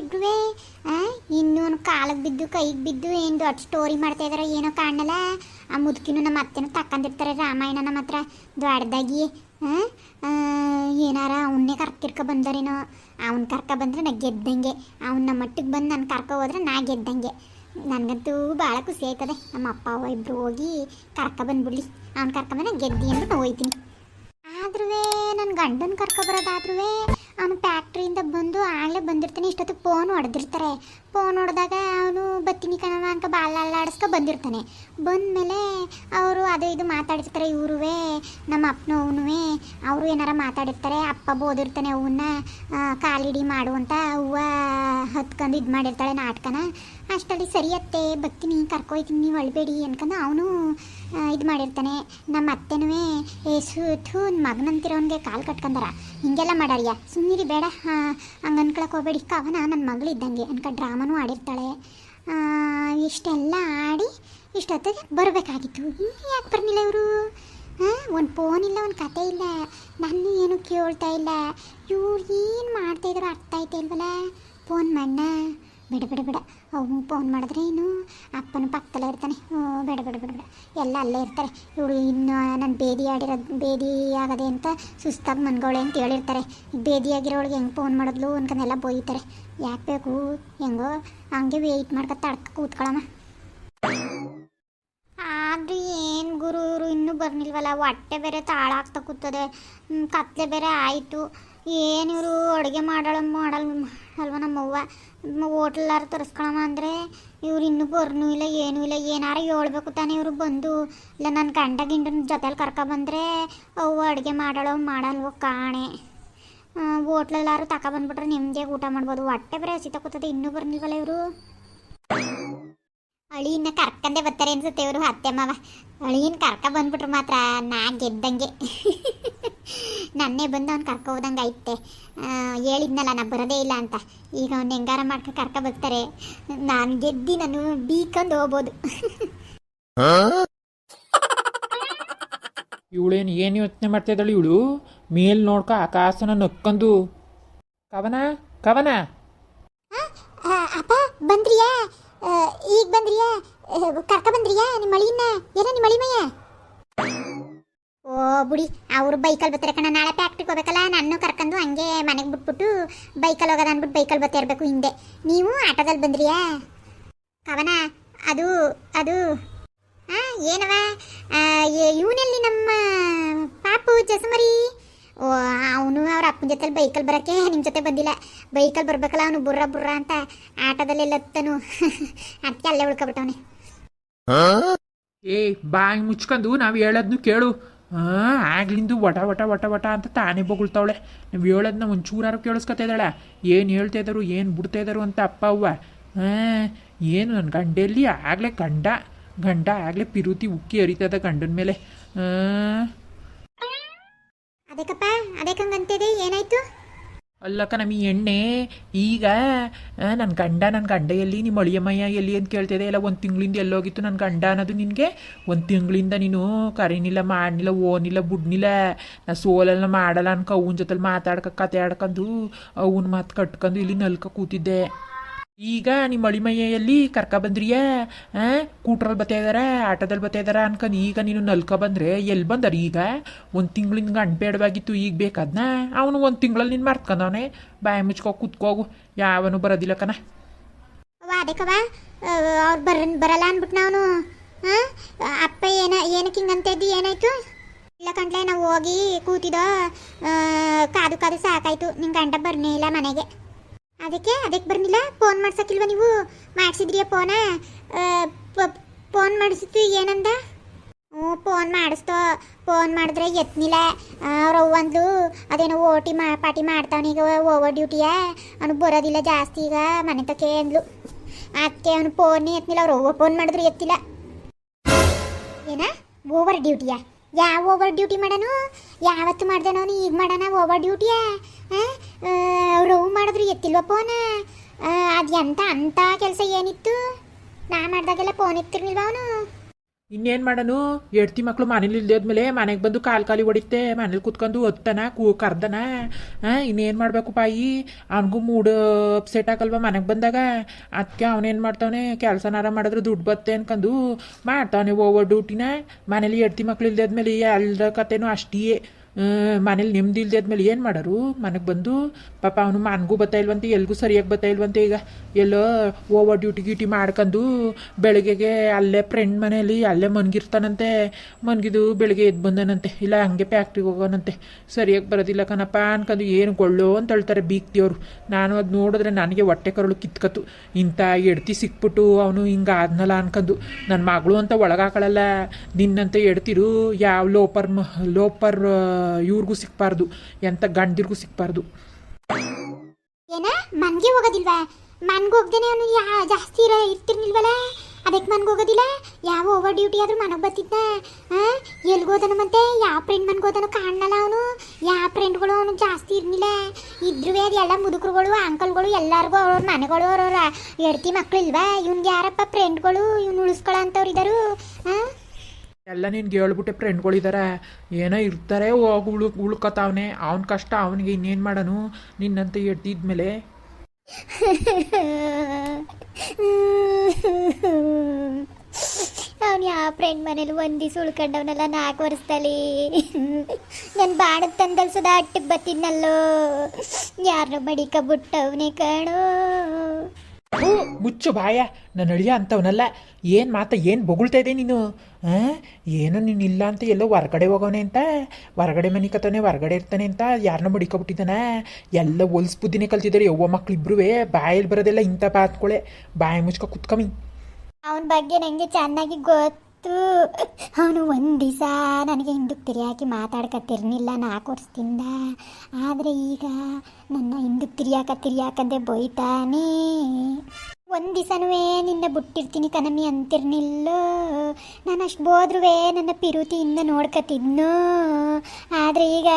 ಇಬ್ರುವೆ? ಇನ್ನೂ ಕಾಲಿಗೆ ಬಿದ್ದು, ಕೈಗೆ ಬಿದ್ದು ಏನು ದೊಡ್ಡ ಸ್ಟೋರಿ ಮಾಡ್ತಾ ಇದಾರೋ ಏನೋ ಕಾಣಲ್ಲ. ಆ ಮುದುಕಿನೂ ನಮ್ಮ ಅತ್ತೆನೂ ತಕ್ಕಂದಿರ್ತಾರೆ ರಾಮಾಯಣ ನಮ್ಮ ಹತ್ರ. ದೊಡ್ಡದಾಗಿ ಏನಾರ ಅವನ್ನೇ ಕರ್ಕಿರ್ಕ ಬಂದರೇನೋ. ಅವ್ನ ಕರ್ಕ ಬಂದ್ರೆ ನಾ ಗೆದ್ದಂಗೆ. ಅವ್ನ ನಮ್ಮ ಮಟ್ಟಿಗೆ ಬಂದು ನಾನು ಕರ್ಕ ಹೋದ್ರೆ ನಾ ಗೆದ್ದಂಗೆ. ನನಗಂತೂ ಭಾಳ ಖುಷಿ ಆಯ್ತದೆ. ನಮ್ಮ ಅಪ್ಪ, ಅವ್ವ ಇಬ್ರು ಹೋಗಿ ಕರ್ಕ ಬಂದ್ಬಿಡ್ಲಿ. ಕರ್ಕ ಬಂದ್ರೆ ಗೆದ್ದಿ ಅಂದ್ಬಿಟ್ಟು ಹೋಯ್ತೀನಿ. ಆದ್ರೂ ನನ್ನ ಗಂಡನ ಕರ್ಕೊಬರೋದಾದ್ರೂ ಅವನು ಫ್ಯಾಕ್ಟ್ರಿಯಿಂದ ಬಂದು ಆಗಲೇ ಬಂದಿರ್ತಾನೆ, ಇಷ್ಟೊತ್ತು ಫೋನ್ ಹೊಡೆದಿರ್ತಾರೆ. ಫೋನ್ ಹೊಡೆದಾಗ ಅವನು ಬತ್ತೀನಿ ಕಣವ ಅನ್ಕ ಬಾಲ ಬಂದಿರ್ತಾನೆ. ಬಂದಮೇಲೆ ಅವರು ಅದು ಇದು ಮಾತಾಡಿರ್ತಾರೆ, ಇವ್ರುವೇ, ನಮ್ಮ ಅಪ್ಪನೂ ಅವರು ಏನಾರ ಮಾತಾಡಿರ್ತಾರೆ, ಅಪ್ಪ ಬೋದಿರ್ತಾನೆ ಅವನ್ನ ಕಾಲಿಡಿ ಮಾಡು ಅಂತ ಹೂವು ಹತ್ಕೊಂಡು ಇದು ಮಾಡಿರ್ತಾಳೆ ನಾಟಕನ. ಅಷ್ಟರಲ್ಲಿ ಸರಿಯತ್ತೆ ಬರ್ತೀನಿ, ಕರ್ಕೊಯ್ತೀನಿ, ನೀವು ಅಳ್ಬೇಡಿ ಅನ್ಕೊಂಡು ಅವನು ಇದು ಮಾಡಿರ್ತಾನೆ. ನಮ್ಮ ಅತ್ತೆನೂ ಏ ಥೂ ಮಗನಂತಿರೋನ್ಗೆ ಕಾಲು ಕಟ್ಕೊಂಡಾರ ಹಿಂಗೆಲ್ಲ ಮಾಡಾರಿಯ? ಸುಮ್ಮನಿರಿ ಬೇಡ. ಹಂಗೆ ಅನ್ಕೊಳಕ್ ಹೋಗ್ಬೇಡಿ. ಕವನ ನನ್ನ ಮಗಳಿದ್ದಂಗೆ ಅನ್ಕ, ಡ್ರಾಮನೂ ಆಡಿರ್ತಾಳೆ. ಇಷ್ಟೆಲ್ಲ ಆಡಿ ಇಷ್ಟೊತ್ತಿಗೆ ಬರಬೇಕಾಗಿತ್ತು. ಯಾಕೆ ಬರ್ನಿಲ್ಲ ಇವರು? ಒಂದು ಫೋನ್ ಇಲ್ಲ, ಒಂದು ಕತೆ ಇಲ್ಲ. ನನ್ನ ಏನು ಕೇಳ್ತಾ ಇಲ್ಲ. ಇವ್ರು ಏನು ಮಾಡ್ತಾ ಇದ್ರು ಅರ್ಥ ಆಯ್ತಾ ಇಲ್ವಲ್ಲ ಫೋನ್ ಮಣ್ಣ. ಬಿಡ ಬಿಡ ಬಿಡ. ಅವು ಫೋನ್ ಮಾಡಿದ್ರೆ ಏನು? ಅಪ್ಪನ ಪಕ್ಕದಲ್ಲೇ ಇರ್ತಾನೆ. ಹ್ಞೂ ಬೇಡ ಬೇಡ ಬೇಡ ಬೇಡ. ಎಲ್ಲ ಅಲ್ಲೇ ಇರ್ತಾರೆ. ಇವಳು ಇನ್ನು ನಾನು ಬೇದಿ ಆಡಿರೋದು, ಬೇದಿ ಆಗದೆ ಅಂತ ಸುಸ್ತಾಗಿ ಮನ್ಗೋಳೆ ಅಂತ ಹೇಳಿರ್ತಾರೆ. ಬೇದಿ ಆಗಿರೋಳಿಗೆ ಹೆಂಗೆ ಫೋನ್ ಮಾಡಿದ್ಲು ಅನ್ಕೊಂಡೆಲ್ಲ ಬೋಯ್ತಾರೆ ಯಾಕೆ ಬೇಕು? ಹೆಂಗೋ? ಹಂಗೆ ವೆಯ್ಟ್ ಮಾಡ್ಕೊತ ತಡ್ಕ ಕೂತ್ಕೊಳ್ಳಮ್ಮ ಆದ್ರೂ ಏನು ಗುರು ಇನ್ನೂ ಬರ್ನಿಲ್ವಲ್ಲ. ಹೊಟ್ಟೆ ಬೇರೆ ತಾಳಾಗ್ತಾ ಕೂತದೆ. ಕತ್ಲೆ ಬೇರೆ ಆಯಿತು. ಏನು ಇವರು ಅಡುಗೆ ಮಾಡಲ್ ಮಾಡಲ್ ಅಲ್ವ ನಮ್ಮವ್ವ? ಹೋಟ್ಲಾರ ತರಿಸ್ಕೊಳಮ್ಮ ಅಂದರೆ ಇವ್ರು ಇನ್ನೂ ಬರ್ನೂ ಇಲ್ಲ, ಏನೂ ಇಲ್ಲ, ಏನಾರ ಹೇಳ್ಬೇಕು ತಾನೇ ಇವರು ಬಂದು. ಇಲ್ಲ ನನ್ನ ಗಂಡ ಗಿಂಡನ ಜೊತೆಲಿ ಕರ್ಕೊಬಂದ್ರೆ ಅವ್ವ ಅಡುಗೆ ಮಾಡಳೋ ಮಾಡಲ್ವೋ ಕಾಣೆ. ಹೋಟ್ಲೆಲ್ಲಾರು ತಗೊಬಂದ್ಬಿಟ್ರೆ ನಿಮ್ಮದೇ ಊಟ ಮಾಡ್ಬೋದು. ಹೊಟ್ಟೆ ಬರೀ ಹಸಿತ ಕೂತದೆ, ಇನ್ನೂ ಬರ್ನಿಲ್ವಲ್ಲ ಇವರು? ಅಳಿಯನ್ನ ಕರ್ಕಂದೆ ಬರ್ತಾರೆ ಅನ್ಸುತ್ತೆ ಇವರು ಅತ್ತೆ ಮಾವ. ಅಳಿನ ಕರ್ಕ ಬಂದ್ಬಿಟ್ರು ಮಾತ್ರ ನಾ ಗೆದ್ದಂಗೆ. ನನ್ನೇ ಬಂದು ಅವ್ನು ಕರ್ಕ ಹೋದಂಗೆ ಐತೆ. ಹೇಳಿದ್ನಲ್ಲ ನಾ ಬರೋದೇ ಇಲ್ಲ ಅಂತ. ಈಗ ಅವ್ನು ಹೆಂಗಾರ ಮಾಡ್ಕೊ ಕರ್ಕ ಬರ್ತಾರೆ. ನಾನು ಗೆದ್ದಿ ನಾನು ಬೀಕೊಂಡು ಹೋಗ್ಬೋದು. ಇವಳೇನು ಏನು ಯೋಚನೆ ಮಾಡ್ತಾ ಇದ್ದಾಳೆ ಇವಳು? ಮೇಲ್ ನೋಡ್ಕ ಆಕಾಶನ ನಕ್ಕೊಂಡು. ಕವನ ಕವನ. ಅಪ್ಪ ಬಂದ್ರಿಯಾ? ಈಗ ಬಂದ್ರಿಯಾ? ಕರ್ಕ ಬಂದ್ರಿಯಾ ನಿಮ್ಮ ಮಳಿನ? ಏನ ನಿಮ್ಮ ಅಳಿಮಯ್ಯ ಓ, ಬುಡಿ, ಅವ್ರು ಬೈಕಲ್ಲಿ ಬರ್ತಾರೆ ಕಣ, ನಾಳೆ ಫ್ಯಾಕ್ಟ್ರಿಗೆ ಹೋಗ್ಬೇಕಲ್ಲ ನಾನು ಕರ್ಕೊಂಡು ಹಂಗೆ ಮನೆಗೆ ಬಿಟ್ಬಿಟ್ಟು ಬೈಕಲ್ಲಿ ಹೋಗೋದು ಅಂದ್ಬಿಟ್ಟು ಬೈಕಲ್ಲಿ ಬರ್ತಾ ಇರಬೇಕು ಹಿಂದೆ. ನೀವು ಆಟೋದಲ್ಲಿ ಬಂದ್ರಿಯಾ? ಕವನ, ಅದು ಅದು ಹಾಂ ಏನವ? ಇವನಲ್ಲಿ ನಮ್ಮ ಪಾಪು ಜಸಮರಿ? ಅವನು ಅವ್ರ ಅಪ್ಪನ ಜೊತೆ ಬೈಕಲ್ ಬರೋಕೆ ನಿಮ್ಮ ಜೊತೆ ಬಂದಿಲ್ಲ. ಬೈಕಲ್ ಬರ್ಬೇಕಲ್ಲ ಅವನು ಬುರ್ರ ಬುರ್ರ ಅಂತ ಆಟೋದಲ್ಲೆಲ್ಲ ಹತ್ತನು ಅದಕ್ಕೆ ಅಲ್ಲೇ ಉಳ್ಕೊಬಿಟ್ಟವನೆ. ಏ ಬಾಯಿ ಮುಚ್ಕೊಂಡು ನಾವು ಹೇಳೋದ್ನು ಕೇಳು. ಹಾಂ ಆಗ್ಲಿಂದು ವಟ ವಟ ವಟ ವಟ ಅಂತ ತಾನೇ ಬೊಗಳ್ತಾವಳೆ. ನೀವು ಹೇಳೋದನ್ನ ಒಂಚೂರಾರು ಕೇಳಿಸ್ಕೊತಾ ಇದ್ದಾಳೆ. ಏನು ಹೇಳ್ತಾ ಇದ್ದಾರು ಏನು ಬಿಡ್ತಾ ಇದ್ದಾರು ಅಂತ ಅಪ್ಪ ಅವ್ವ. ಹಾಂ ಏನು ನನ್ನ ಗಂಡೆಯಲ್ಲಿ ಆಗಲೇ ಗಂಡ. ಗಂಡ ಆಗಲೇ ಪಿರುತಿ ಉಕ್ಕಿ ಹರಿತದ ಗಂಡನ ಮೇಲೆ. ಹಾಂ ಅದಕ್ಕಪ್ಪ ಅದಕ್ಕಂಗಂತಿದೆ ಏನಾಯ್ತು? ಅಲ್ಲಕ್ಕ ನಮಗೆ ಎಣ್ಣೆ, ಈಗ ನನ್ನ ಗಂಡ ನನ್ನ ಗಂಡ ಎಲ್ಲಿ ನಿಮ್ಮ ಅಳಿಯಮ್ಮಯ್ಯ ಎಲ್ಲಿ ಅಂತ ಕೇಳ್ತಿದೆ. ಇಲ್ಲ ಒಂದು ತಿಂಗಳಿಂದ ಎಲ್ಲೋಗಿತ್ತು ನನ್ನ ಗಂಡ ಅನ್ನೋದು ನಿನಗೆ. ಒಂದು ತಿಂಗಳಿಂದ ನೀನು ಕರೀನಿಲ್ಲ ಮಾಡಲಿಲ್ಲ ಓನಿಲ್ಲ, ಬುಡ್ನಿಲ್ಲ. ನಾ ಸೋಲೆಲ್ಲ ಮಾಡಲ್ಲ ಅನ್ಕ, ಅವನ ಜೊತೆಲಿ ಮಾತಾಡ್ಕ ಕತೆ ಆಡ್ಕೊಂಡು ಅವನ ಮಾತು ಕಟ್ಕೊಂಡು ಇಲ್ಲಿ ನಲ್ಕ ಕೂತಿದ್ದೆ. ಈಗ ನಿಮ್ಮ ಅಳಿಮಯ್ಯ ಎಲ್ಲಿ ಕರ್ಕ ಬಂದ್ರಿಯಾ? ಕೂಟ್ರಲ್ಲಿ ಬತ್ತಾ ಇದಾರ ಆಟೋದಲ್ಲಿ ಬತ್ತಾ ಇದಾರ ಅನ್ಕೊಂಡು ಈಗ ನೀನು ನಲ್ಕ ಬಂದ್ರೆ ಎಲ್ಲಿ ಬಂದಾರ ಈಗ? ಒಂದು ತಿಂಗಳಿಂದ ಗಂಟು ಬೇಡವಾಗಿತ್ತು ಈಗ ಬೇಕಾದ್ನ? ಅವನು ಒಂದು ತಿಂಗಳಲ್ಲಿ ನೀನು ಮರ್ತ್ಕೊಂಡವನೆ ಬಾಯಿ ಮುಚ್ಕೋ, ಕೂತ್ಕೋಗು. ಯಾವನು ಬರೋದಿಲ್ಲ ಕಣ. ಅದಕ್ಕವ ಅವ್ರು ಬರ ಬರಲ್ಲ ಅಂದ್ಬಿಟ್ಟು ನಾನು ಅಪ್ಪ ಏನ ಏನಕ್ಕೆ ಹಿಂಗಂತ ಇದ್ದಿ, ಏನಾಯ್ತು? ಇಲ್ಲ ಕಂಡ್ಲೆ, ನಾವು ಹೋಗಿ ಕೂತಿದ್ದೋ ಕಾದು ಕಾದು ಸಾಕಾಯ್ತು. ನಿನ್ನ ಗಂಡ ಬರ್ನೇ ಇಲ್ಲ ಮನೆಗೆ. ಅದಕ್ಕೆ ಅದಕ್ಕೆ ಬರ್ನಿಲ್ಲ ಫೋನ್ ಮಾಡ್ಸಕ್ಕಿಲ್ವ ನೀವು? ಮಾಡಿಸಿದ್ರಿಯ ಫೋನ ಫೋನ್ ಮಾಡಿಸಿತ್ತು ಏನಂದ? ಹ್ಞೂ ಫೋನ್ ಮಾಡಿಸ್ತೋ. ಫೋನ್ ಮಾಡಿದ್ರೆ ಎತ್ನಿಲ್ಲ. ಅವ್ರ ಅವ್ವಂದು ಅದೇನೋ ಓಟಿ ಮಾ ಪಾಟಿ ಮಾಡ್ತಾವನೀಗ ಓವರ್ ಡ್ಯೂಟಿಯ ಅವ್ನು ಬರೋದಿಲ್ಲ ಜಾಸ್ತಿ ಈಗ, ಮನೆ ತಕ್ಕೆ ಅಂದ್ಲು. ಅದಕ್ಕೆ ಅವನು ಫೋನೇ ಎತ್ನಿಲ್ಲ, ಅವ್ರು ಫೋನ್ ಮಾಡಿದ್ರು ಎತ್ತಿಲ್ಲ. ಏನ? ಓವರ್ ಡ್ಯೂಟಿಯಾ ಯಾವ ಓವರ್ ಡ್ಯೂಟಿ ಮಾಡೋನು? ಯಾವತ್ತು ಮಾಡ್ದೇನೋ ಈಗ ಮಾಡೋಣ ಓವರ್ ಡ್ಯೂಟಿಯ ರೋವ್ ಮಾಡಿದ್ರು ಎತ್ತಿಲ್ವ ಫೋನ ಅದು ಎಂಥ ಅಂಥ ಕೆಲಸ ಏನಿತ್ತು? ನಾ ಮಾಡಿದಾಗೆಲ್ಲ ಫೋನ್ ಎತ್ತಿರ್ಲಿಲ್ವ ಅವನು? ಇನ್ನೇನು ಮಾಡೋನು? ಎಡ್ತಿ ಮಕ್ಕಳು ಮನೇಲಿ ಇಲ್ದೇದ್ಮೇಲೆ ಮನೆಗೆ ಬಂದು ಕಾಲು ಕಾಲಿ ಹೊಡಿತೆ ಮನೇಲಿ ಕುತ್ಕೊಂಡು ಒತ್ತನ ಕೂ ಕರ್ದನ. ಹಾಂ ಇನ್ನೇನು ಮಾಡಬೇಕು ಬಾಯಿ ಅವನಿಗೂ ಮೂಡ್ ಅಪ್ಸೆಟ್ ಆಗಲ್ವ ಮನೆಗೆ ಬಂದಾಗ? ಅದಕ್ಕೆ ಅವನೇನು ಮಾಡ್ತಾವನೆ? ಕೆಲಸನಾರ ಮಾಡಿದ್ರೆ ದುಡ್ಡು ಬತ್ತೆ ಅನ್ಕೊಂಡು ಮಾಡ್ತಾವನೆ ಓವರ್ ಡ್ಯೂಟಿನ. ಮನೇಲಿ ಎಡ್ತಿ ಮಕ್ಳು ಇಲ್ದೇದ್ಮೇಲೆ ಎಲ್ಲರ ಕತೆನೂ ಅಷ್ಟೇ ಮನೇಲಿ ನೆಮ್ಮದಿ ಇಲ್ದೇದ್ಮೇಲೆ ಏನು ಮಾಡೋರು? ಮನೆಗೆ ಬಂದು, ಪಾಪ ಅವನು ಮನ್ಗೂ ಬತ್ತಾ ಇಲ್ವಂತೆ, ಎಲ್ಗೂ ಸರಿಯಾಗಿ ಬತ್ತಾ ಇಲ್ವಂತೆ ಈಗ. ಎಲ್ಲೋ ಓವರ್ ಡ್ಯೂಟಿ ಗ್ಯೂಟಿ ಮಾಡ್ಕೊಂಡು ಬೆಳಗ್ಗೆಗೆ ಅಲ್ಲೇ ಫ್ರೆಂಡ್ ಮನೆಯಲ್ಲಿ ಅಲ್ಲೇ ಮನ್ಗಿರ್ತಾನಂತೆ. ಮನ್ಗಿದು ಬೆಳಗ್ಗೆ ಎದ್ದು ಬಂದನಂತೆ. ಇಲ್ಲ, ಹಂಗೆ ಫ್ಯಾಕ್ಟ್ರಿಗೆ ಹೋಗೋನಂತೆ. ಸರಿಯಾಗಿ ಬರೋದಿಲ್ಲ ಕಣಪ್ಪ ಅನ್ಕೊಂಡು ಏನು ಗೊಳ್ಳೋ ಅಂತ ಹೇಳ್ತಾರೆ ಬೀಗ್ತಿಯವರು ನಾನು ಅದು ನೋಡಿದ್ರೆ ನನಗೆ ಹೊಟ್ಟೆ ಕರಳು ಕಿತ್ಕತ್ತು. ಇಂಥ ಎಡ್ತಿ ಸಿಕ್ಬಿಟ್ಟು ಅವನು ಹಿಂಗೆ ಆದ್ನಲ್ಲ ಅನ್ಕೊಂಡು ನನ್ನ ಮಗಳು ಅಂತ ಒಳಗಾಕಳಲ್ಲ. ನಿನ್ನಂತ ಎಡ್ತಿರು, ಯಾವ ಲೋಪರ್ ಲೋಪರ್ ಇವ್ರಿಗೂ ಸಿಕ್ಬಾರ್ದು ಎಂಥ ಗಂಡಿರ್ಗೂ ಸಿಕ್ಬಾರ್ದು. ಏನ? ಮನ್ಗೆ ಹೋಗೋದಿಲ್ವಾ? ಮನ್ಗೆ ಹೋಗ್ದೇನೆ ಅವನು ಯಾ ಜಾಸ್ತಿ ಇರ ಇರ್ತಿರ್ನಿಲ್ವಲ್ಲ ಅದಕ್ಕೆ ಮನ್ಗೆ ಹೋಗೋದಿಲ್ಲ? ಯಾವ ಓವರ್ ಡ್ಯೂಟಿ ಆದ್ರೂ ಮನೆಗೆ ಬರ್ತಿದ್ದ ಎಲ್ಗೋದನು ಮತ್ತೆ? ಯಾವ ಫ್ರೆಂಡ್ ಮನ್ಗೆ ಹೋದನು ಕಾಣಲ್ಲ ಅವನು? ಯಾವ ಫ್ರೆಂಡ್ಗಳು ಅವನು ಜಾಸ್ತಿ ಇರ್ನಿಲ್ಲ? ಇದ್ರೂ ಅದು ಎಲ್ಲ ಮುದುಕರುಗಳು, ಅಂಕಲ್ಗಳು, ಎಲ್ಲರಿಗೂ ಅವ್ರ ಮನೆಗಳು, ಅವ್ರವ್ರ ಎಡ್ತಿ ಮಕ್ಳು ಇಲ್ವಾ? ಇವ್ನಿಗೆ ಯಾರಪ್ಪ ಫ್ರೆಂಡ್ಗಳು ಇವ್ನು ಉಳಿಸ್ಕೊಳ್ಳೋ ಅಂಥವ್ರು ಇದ್ದಾರು ಹಾಂ ಎಲ್ಲ ನಿನ್ಗೆ ಹೇಳ್ಬಿಟ್ಟೆ ಫ್ರೆಂಡ್ಗಳಿದಾರೆ. ಏನೋ ಇರ್ತಾರೆ ಹೋಗಿ ಉಳು, ಉಳ್ಕೊತಾವನೆ. ಅವನ ಕಷ್ಟ, ಅವನಿಗೆ ಇನ್ನೇನು ಮಾಡೋನು? ನಿನ್ನಂತ ಎಡ್ದಿದ್ಮೇಲೆ ಅವನು ಯಾವ ಫ್ರೆಂಡ್ ಮನೇಲಿ ಒಂದು ದಿವಸ ಉಳ್ಕೊಂಡವನಲ್ಲ ನಾಲ್ಕು ವರ್ಷದಲ್ಲಿ. ನನ್ನ ಬಾಣ ತಂದಲ್ಸದ ಅಟ್ಟಿಗೆ ಬತ್ತಿದ್ನಲ್ಲೋ. ಯಾರನ್ನ ಬಡಿಕ ಬಿಟ್ಟವನೇ ಕಾಣೋ. ಮುಚ್ಚು ಬಾಯ. ನನ್ನ ಅಳಿಯ ಅಂತವನಲ್ಲ. ಏನು ಮಾತ, ಏನು ಬೊಗಳ್ತಾ ಇದೆ ನೀನು? ಹಾಂ ಏನೋ ನೀನು ಇಲ್ಲ ಅಂತ ಎಲ್ಲೋ ಹೊರ್ಗಡೆ ಹೋಗೋನೆ ಅಂತ. ಹೊರಗಡೆ ಮನೆ ಕತ್ತವನೆ ಹೊರಗಡೆ ಇರ್ತಾನೆ ಅಂತ ಯಾರನ್ನ ಮಡಿಕೊಬಿಟ್ಟಿದ್ದಾನ. ಎಲ್ಲ ಹೊಲ್ಸ್ ಬುದ್ಧಿನೇ ಕಲ್ತಿದ್ದಾರೆ ಯವ್ವ ಮಕ್ಳಿಬ್ರು ಬಾಯಲ್ಲಿ ಬರೋದೆಲ್ಲ ಇಂಥ ಬಾತ್ಕೊಳೆ ಬಾಯಿ ಮುಚ್ಕೊ ಕುತ್ಕಮಿ ಅವನ ಬಗ್ಗೆ ನನಗೆ ಚೆನ್ನಾಗಿ ಗೊತ್ತು. ಅವನು ಒಂದು ದಿವಸ ನನಗೆ ಹಿಂದಕ್ಕೆ ತಿರಿಯಾಕಿ ಮಾತಾಡ್ಕತ್ತಿರ್ನಿಲ್ಲ, ನಾಲ್ಕು ವರ್ಷದಿಂದ. ಆದರೆ ಈಗ ನನ್ನ ಹಿಂದಕ್ಕೆ ತಿರಿಯಾಕ ತಿರಿಯಾಕಂದೆ ಬೈತಾನೆ. ಒಂದು ನಿನ್ನ ಬಿಟ್ಟಿರ್ತೀನಿ ಕನಮಿ ಅಂತಿರ್ನಿಲ್ಲ. ನಾನು ಅಷ್ಟು ಬೋದ್ರೂ ನನ್ನ ಪಿರುತಿಯಿಂದ ನೋಡ್ಕತಿದ್ನು. ಆದರೆ ಈಗ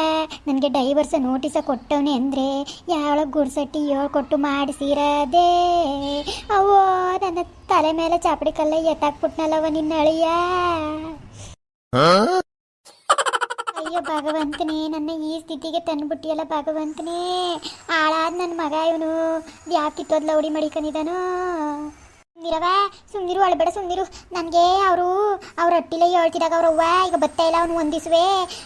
ನನಗೆ ಡೈವರ್ಸ ನೋಟಿಸ ಕೊಟ್ಟವನೇ ಅಂದರೆ ಯಾವಳ ಗುಡ್ಸಟ್ಟಿ ಹೇಳ್ಕೊಟ್ಟು ಮಾಡಿಸಿರದೆ. ಅವೋ ನನ್ನ ತಲೆ ಮೇಲೆ ಚಾಪಡಿ ಕಲ್ಲ ಎತ್ತಾಕ್ಬಿಟ್ನಲ್ಲವ ನಿನ್ನ ಅಳಿಯ. ಅಯ್ಯೋ ಭಗವಂತನೇ, ನನ್ನ ಈ ಸ್ಥಿತಿಗೆ ತಂದ್ಬಿಟ್ಟಿಯಲ್ಲ ಭಗವಂತನೇ. ಹಾಳಾದ ನನ್ನ ಮಗ ಇವನು. ಯಾವ ಕಿತ್ತೋದ್ ಲೌಡಿ ಮಡಿಕೊಂಡಿದ್ದಾನೋ? ಸುಮ್ನಿರವ ಸುಂದಿರು, ಅಳಬೇಡ ಸುಂದಿರು. ನನಗೆ ಅವರು, ಅವ್ರ ಹಟ್ಟಿಲೆ ಹೇಳ್ತಿದಾಗ ಅವ್ರವ್ವ ಈಗ ಬತ್ತಾ ಇಲ್ಲ, ಅವನು ಒಂದಿಸುವೆ.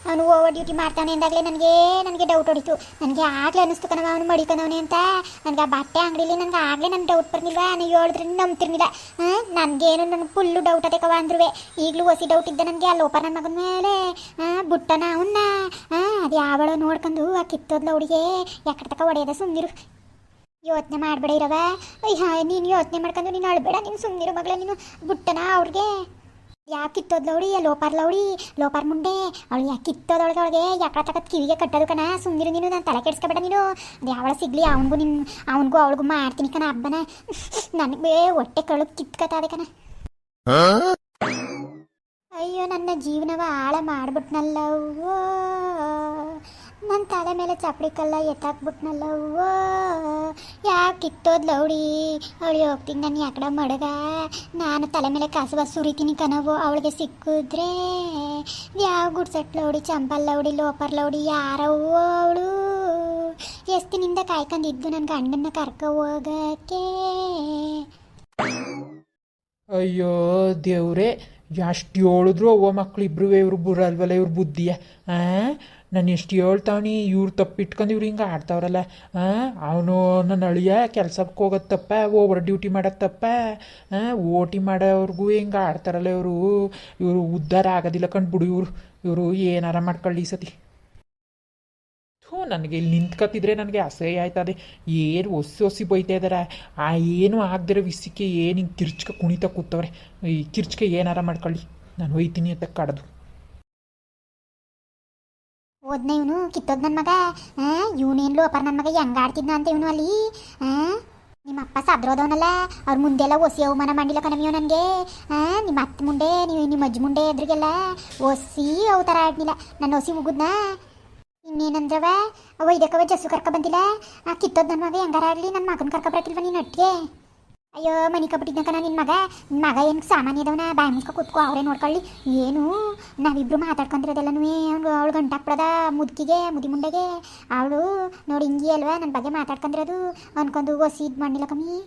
ಅವನು ಓವರ್ ಡ್ಯೂಟಿ ಮಾಡ್ತಾನೆ ಅಂದಾಗಲೇ ನನಗೆ ನನಗೆ ಡೌಟ್ ಹೊಡಿತು. ನನಗೆ ಆಗಲೇ ಅನಿಸ್ತು ಕಣವ ಅವನು ಮಡಿಕನವನೇ ಅಂತ. ನನಗೆ ಆ ಬಟ್ಟೆ ಅಂಗಡಿಲಿ ನನಗೆ ಆಗಲೇ ನನ್ನ ಡೌಟ್ ಬರ್ನಿಲ್ವ ನಾನು ಹೇಳಿದ್ರೆ ನಂಬ್ತಿರ್ನಿಲ್ಲ ನನಗೇನು ನನಗೆ ಫುಲ್ಲು ಡೌಟ್ ಅದಕ್ಕವ ಅಂದ್ರುವೆ. ಈಗಲೂ ಹೊಸಿ ಡೌಟ್ ಇದ್ದ ನನಗೆ ಆ ಲೋಪ ನನ್ನ ಮಗನ ಮೇಲೆ. ಬುಟ್ಟನ ಅವನ್ನ ಅದು ಯಾವಳು ನೋಡ್ಕೊಂಡು ಆ ಕಿತ್ತೋದ್ಲ ಹುಡುಗೆ. ಯಾಕಡೆ ತಕ ಒಡೆಯದ ಸುಮ್ಮನಿರು ಯೋಚನೆ ಮಾಡಬೇಡ ಇರವ ಅಯ್ಯ ನೀನು ಯೋಚನೆ ಮಾಡ್ಕೊಂಡು ನೀನು ಅಳ್ಬೇಡ ನೀನು ಸುಮ್ಮನಿರು ಮಗಳ ನೀನು ಬುಟ್ಟನ ಅವ್ರಿಗೆ. ಯಾಕೆ ಕಿತ್ತೋದ್ ಲೌಡಿ ಲೋಪಾರ್ ಲೌಡಿ ಲೋಪಾರ್ ಮುಂಡೆ. ಅವಳು ಯಾಕೆ ಕಿತ್ತೋದೊಳಗೆ ಯಾಕೆ ತಗತ್ ಕಿವಿಗೆ ಕಟ್ಟೋದು ಕಣ? ಸುಮ್ಮನಿರು ನೀನು ನಾನು ತಲೆ ಕೆಡ್ಸ್ಕೊಬೇಡ ನೀನು. ಅದು ಯಾವಳ ಸಿಗ್ಲಿ ಅವನಿಗೂ ನಿನ್ನ ಅವನಿಗೂ ಅವಳಿಗೂ ಮಾಡ್ತೀನಿ ಕಣ ಹಬ್ಬನ ನನಗೆ ಹೊಟ್ಟೆ ಕಳು ಕಿತ್ಕತಾದೆ ಕಣ. ಅಯ್ಯೋ ನನ್ನ ಜೀವನವ ಆಳ ಮಾಡ್ಬಿಟ್ನಲ್ಲವ್ವೋ. ನನ್ನ ತಲೆ ಮೇಲೆ ಚಪ್ಪಡಿ ಕಲ್ಲ ಎತ್ತಾಕ್ಬಿಟ್ನಲ್ಲವ್ವೋ ಯಾಕೆ ಕಿತ್ತೋದ್ ಲೌಡಿ ಅವಳು ಹೋಗ್ತೀನಿ ನಾನು ಯಾಕಡ ಮಡಗ ನಾನು ತಲೆ ಮೇಲೆ ಕಸವ ಸುರಿತೀನಿ ಕನವು ಅವಳಿಗೆ ಸಿಕ್ಕಿದ್ರೆ. ಯಾವ ಗುಡ್ಸಟ್ ಲೌಡಿ ಚಂಪಲ್ ಲೌಡಿ ಲೋಪರ್ ಲೌಡಿ ಯಾರವೋ ಅವಳು? ಎಷ್ಟಿನಿಂದ ಕಾಯ್ಕೊಂಡಿದ್ದು ನನ್ನ ಗಂಡನ್ನ ಕರ್ಕ ಹೋಗಕ್ಕೆ ಅಯ್ಯೋ ದೇವ್ರೆ ಎಷ್ಟು ಹೇಳಿದ್ರು ಅವ್ವ ಮಕ್ಳು ಇಬ್ರು ಇವ್ರು ಬುರಲ್ವಲ್ಲ ಇವ್ರ ಬುದ್ಧಿಯ ಹಾಂ ನಾನು ಎಷ್ಟು ಹೇಳ್ತಾವನಿ, ಇವ್ರು ತಪ್ಪಿಟ್ಕೊಂಡು ಇವ್ರು ಹಿಂಗೆ ಆಡ್ತಾವ್ರಲ್ಲ. ಅವನು ನನ್ನ ಅಳಿಯ ಕೆಲ್ಸಕ್ಕೆ ಹೋಗೋದು ತಪ್ಪ, ಓವರ್ ಡ್ಯೂಟಿ ಮಾಡೋದು ತಪ್ಪ. ಹಾಂ ಓಟಿ ಮಾಡೋವ್ರಿಗೂ ಹಿಂಗೆ ಆಡ್ತಾರಲ್ಲ ಇವರು. ಇವರು ಉದ್ಧಾರ ಆಗೋದಿಲ್ಲ ಕಂಡು ಇವರು. ಇವರು ಏನಾರ ಮಾಡ್ಕೊಳ್ಳಿ ಸತಿ. ಹ್ಞೂ ನನಗೆ ಇಲ್ಲಿ ನಿಂತ್ಕತ್ತಿದ್ರೆ ನನಗೆ ಅಸಹ್ಯ ಆಯ್ತದೆ. ಏನು ಒಸಿ ಒಸಿ ಬೈತಾ ಇದಾರೆ. ಆ, ಏನು ಆಗದಿರೋ ವಿಸಿಕೆ ಏನು ಹಿಂಗೆ ಕಿರ್ಚ್ಕ ಕುಣಿತ ಕೂತವ್ರೆ. ಈ ಕಿರ್ಚ್ಕೆ ಏನಾರ ಮಾಡ್ಕೊಳ್ಳಿ. ನಾನು ಹೋಯ್ತೀನಿ ಅಂತ ಕಡ್ದು. ಇವನು, ಕಿತ್ತೋದ್ ನನ್ನ ಮಗ. ಇವನೇನ್ಲು ಅಪ್ಪ ನನ್ನ ಮಗ? ಹೆಂಗ್ ಆಡ್ತಿದ್ನ ಅಂತ ಇವನು ಅಲ್ಲಿ? ನಿಮ್ಮ ಅಪ್ಪ ಸದ್ರೋದವನಲ್ಲ ಅವ್ರ ಮುಂದೆಲ್ಲ ಒಸಿ ಅವಮಾನ ಮಾಡಿಲ್ಲ ಕಣಮಿಯೋ ನನಗೆ. ನಿಮ್ಮ ಅತ್ತೆ ಮುಂಡೆ ನೀವು ನಿಮ್ಮ ಅಜ್ಜಿ ಮುಂಡೆ ಎದುರಿಗೆಲ್ಲ ಒಸಿ ಅವು ಥರ ಆಡ್ನಿಲ್ಲ ನನ್ನ ಒಸಿ ಮುಗುದ್ನ? ಇನ್ನೇನಂದ್ರವ? ಅವ ಇದಕ್ಕವ ಜಸ್ಸು ಕರ್ಕ ಬಂದಿಲ್ಲ. ಆ, ಕಿತ್ತೋದ್ ನನ್ನ ಮಗ ಹೆಂಗಾರ ಆಡ್ಲಿ? ನನ್ನ ಮಗನ ಕರ್ಕ ಬರಕಿಲ್ವ ನೀನು ಅಟ್ಟಿಗೆ ಅಯ್ಯೋ, ಮನಿ ನಾನು ನಿನ್ನ ಮಗ. ಮಗ ಏನು ಸಾಮಾನ್ಯ ಇದಾವನ? ಬಾಯಿ ಮುಸ್ಕೊ ಕುತ್ಕೊ, ಅವರೇ ನೋಡ್ಕೊಳ್ಳಿ. ಏನು? ನಾವಿಬ್ರು ಮಾತಾಡ್ಕೊಂಡಿರೋದೆಲ್ಲನೂ ಅವಳು ಗಂಟಾಕ್ಬಿಡದ ಮುದುಕಿಗೆ, ಮುದಿ ಮುಂಡೆಗೆ. ಅವಳು ನೋಡಿ ಹಿಂಗಿ ಅಲ್ವಾ? ನನ್ನ ಬಗ್ಗೆ ಮಾತಾಡ್ಕೊಂಡಿರೋದು. ಅನ್ಕೊಂಡು ಒಸಿ ಇದು ಮಾಡಿಲ್ಲ ಕಮ್ಮಿ.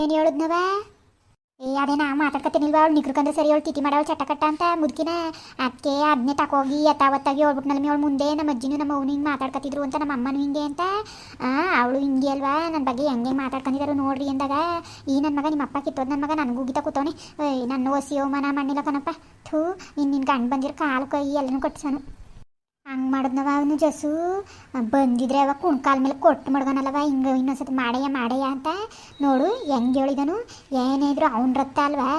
ಏನು ಹೇಳಿದ್ನವ? ಏ ನಾ ಮಾತಾಡ್ಕತ್ತೀನಿಲ್ವ ಅವ್ಳು ನಿಗ್ರಕಂದ್ರೆ ಸರಿ, ಅವಳು ಟಿಟಿ ಮಾಡವಳು ಚಟಕಟ್ಟ ಅಂತ ಮುದುಕಿನ ಅದಕ್ಕೆ ಅದನ್ನೇ ತಕೋಗಿ ಯಥಾವತ್ತಾಗಿ ಹೇಳ್ಬಿಟ್ನಲ್ಲ ಅವಳು ಮುಂದೆ ನಮ್ಮ ಅಜ್ಜಿನೂ ನಮ್ಮ ಅವನು ಹಿಂಗೆ ಮಾತಾಡ್ಕತ್ತಿದ್ರು ಅಂತ, ನಮ್ಮ ಅಮ್ಮನೂ ಹಿಂಗೆ ಅಂತ. ಅವಳು ಹಿಂಗೆ ಅಲ್ವಾ? ನನ್ನ ಬಗ್ಗೆ ಹೆಂಗೆ ಮಾತಾಡ್ಕೊಂಡಿದ್ದಾರೆ ನೋಡ್ರಿ ಅಂದಾಗ, ಈ ನನ್ನ ಮಗ ನಿಮ್ಮ ಅಪ್ಪ ಕಿತ್ತೋದು ನನ್ನ ಮಗ ನನಗೂ ಗೀತ ಕೂತವನೆ. ನನ್ನ ಒಸಿಯೋ ಮನ ಮಣ್ಣಿಲ್ಲ ಕಣಪ್ಪ. ಥೂ ಇನ್ನು ನಿನ್ನ ಗಂಡು ಬಂದಿರೋ ಕಾಲು ಕೈ ಎಲ್ಲನೂ ಕಟ್ಸನು ಹಂಗೆ ಮಾಡಿದ್ನವ ಅವನು ಜಸು ಬಂದಿದ್ರೆ ಅವ ಕುಣ್ಕಾಲ ಮೇಲೆ ಕೊಟ್ಟು ಮಡ್ಗನಲ್ಲವ ಹಿಂಗೆ ಇನ್ನೊಂದ್ಸತಿ ಮಾಡಯ್ಯ ಮಾಡಯ್ಯ ಅಂತ. ನೋಡು, ಹೆಂಗೆ ಹೇಳಿದನು? ಏನೇ ಇದ್ರು ಅವ್ನ ರಕ್ತ ಅಲ್ವಾ?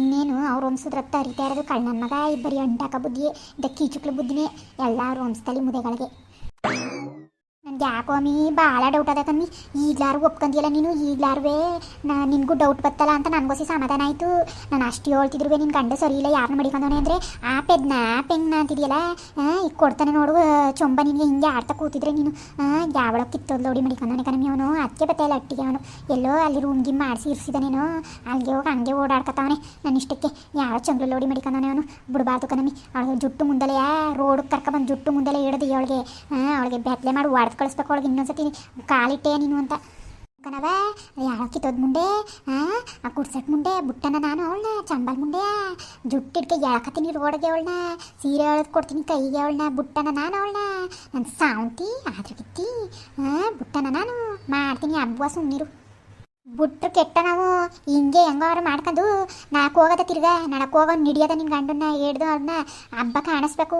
ಇನ್ನೇನು, ಅವ್ರ ವಂಶದ ರಕ್ತ ಹರಿತಾ ಇರೋದು ಕಳ್ಳ ಮಗ, ಇಬ್ಬರಿ ಬರೀ ಅಂಟಾಕ ಬುದ್ಧಿ ಕೀಚುಕ್ಳು ಬುದ್ಧಿನೇ, ಎಲ್ಲ ಅವ್ರ ಮುದೆಗಳಿಗೆ. ಯಾಕೋ ಮೀ ಭಾಳ ಡೌಟ್ ಅದ ಕಮ್ಮಿ ಈಗ್ಲಾರು ಒಪ್ಕೊಂದಿಯಲ್ಲ ನೀನು? ಈಗ್ಲಾರುವೆ ನಾ ನಿನಗೂ ಡೌಟ್ ಬತ್ತಲ್ಲ ಅಂತ ನನಗೋಸಿ ಸಮಾಧಾನ ಆಯಿತು. ನಾನು ಅಷ್ಟು ಹೇಳ್ತಿದ್ರು ನಿನ್ನ ಗಂಡ ಸರಿ ಇಲ್ಲ ಯಾರನ್ನ ಮಡಿಕೊಂಡವನೇ ಅಂದರೆ? ಆ ಪೆದ್ನ ಪೆಂಗ್ನ ಅಂತಿದೆಯಲ್ಲ? ಈಗ ಕೊಡ್ತಾನೆ ನೋಡು ಆ, ಚೊಂಬ ನಿನಗೆ ಹಿಂಗೆ ಆಡ್ತಾ ಕೂತಿದ್ರೆ ನೀನು. ಯಾವಳ ಕಿತ್ತೋದು ಲೋಡಿ ಮಡಿಕೊಂಡವನೇ ಕಣಮ್ಮಿ ಅವನು. ಅದಕ್ಕೆ ಬತ್ತಾಯಿಲ್ಲ ಅಟ್ಟಿಗೆ ಅವನು. ಎಲ್ಲೋ ಅಲ್ಲಿ ರೂಮ್ ಗಿಮ್ ಮಾಡಿಸಿ ಇರಿಸಿದಾನೇನೋ? ಅಲ್ಲಿಗೆ ಹೋಗಿ ಹಂಗೆ ಓಡಾಡ್ಕೊತಾವನೆ ನನ್ನ ಇಷ್ಟಕ್ಕೆ. ಯಾವ ಚಂಗ್ಳು ಲೋಡಿ ಮಡಿಕೊಂಡವನೇ ಅವನು. ಬಿಡಬಾರ್ದು ಕಣಮ್ಮಿ. ಅವಳಿಗೆ ಜುಟ್ಟು ಮುಂದಲೆಯಾ ರೋಡ್ ಕರ್ಕೊಬಂದು ಜುಟ್ಟು ಮುಂದಲೇ ಹಿಡ್ದು ಅವಳಿಗೆ. ಅವಳಿಗೆ ಬೆತ್ತಲೆ ಮಾಡಿ ಹೊಡೆದು ಕಳಿಸ್ಬೇಕು ಒಳಗೆ ಇನ್ನೊಂದ್ಸತಿ ಕಾಲಿಟ್ಟೆ ನೀನು ಅಂತ. ಕಣವ ಯಾವ ಕಿತ್ತೋದ್ ಮುಂಡೆ ಆ ಕುಡ್ಸಟ್ ಮುಂಡೆ ಬುಟ್ಟನ ನಾನು ಅವಳನ್ನ ಚಂಬಲ್ ಮುಂಡೆ ಜುಟ್ಟಿಡ್ಕೆ ಯಾಳಕತ್ತೀನಿ ರೋಡ್ಗೆ ಅವಳನ್ನ ಸೀರೆ ಎಳೆದು ಕೊಡ್ತೀನಿ ಕೈಗೆ ಅವಳನ್ನ ಬುಟ್ಟನ ನಾನು ಅವಳನ್ನ ನನ್ನ ಸಾವಂತಿ ಆದ್ರೆ ಕಿತ್ತಿ ಆ, ಬುಟ್ಟನ ನಾನು ಮಾಡ್ತೀನಿ ಹಬ್ಬ ಸುಮ್ಮನಿರು ಬುಟ್ರು ಕೆಟ್ಟ ನಾವು ಹಿಂಗೆ ಹೆಂಗಾರು ಮಾಡ್ಕೊಂಡು ನಾಲ್ಕು ಹೋಗದ ತಿರ್ಗ, ನಾಲ್ಕು ಹೋಗೋ ನಿಡಿಯೋದ ನಿನ್ನ ಗಂಡನ್ನ ಹಿಡ್ದು ಅವ್ರನ್ನ ಹಬ್ಬ ಕಾಣಿಸ್ಬೇಕು.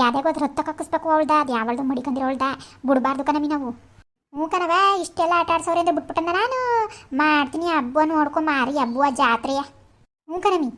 ಯಾವ್ದಾಗ ಹೋದ್ರೆ ಹೊತ್ತ ಹಾಕಿಸ್ಬೇಕು ಅವಳ್ದ, ಅದು ಯಾವಳ್ದು ಮಡಿಕೊಂಡಿರೋಳ್ದ ಬಿಡಬಾರ್ದು ಕಣಮಿ ನಾವು. ಹ್ಞೂ ಕಣವ ಇಷ್ಟೆಲ್ಲ ಆಟ ಆಡ್ಸೋರಿ ಅಂತ ಬಿಟ್ಬಿಟ್ಟಂದ ನಾನು. ಮಾಡ್ತೀನಿ ಹಬ್ಬ ನೋಡ್ಕೊ ಮಾರಿ, ಹಬ್ಬ ಜಾತ್ರೆಯ. ಹ್ಞೂ ಕಣಮಿ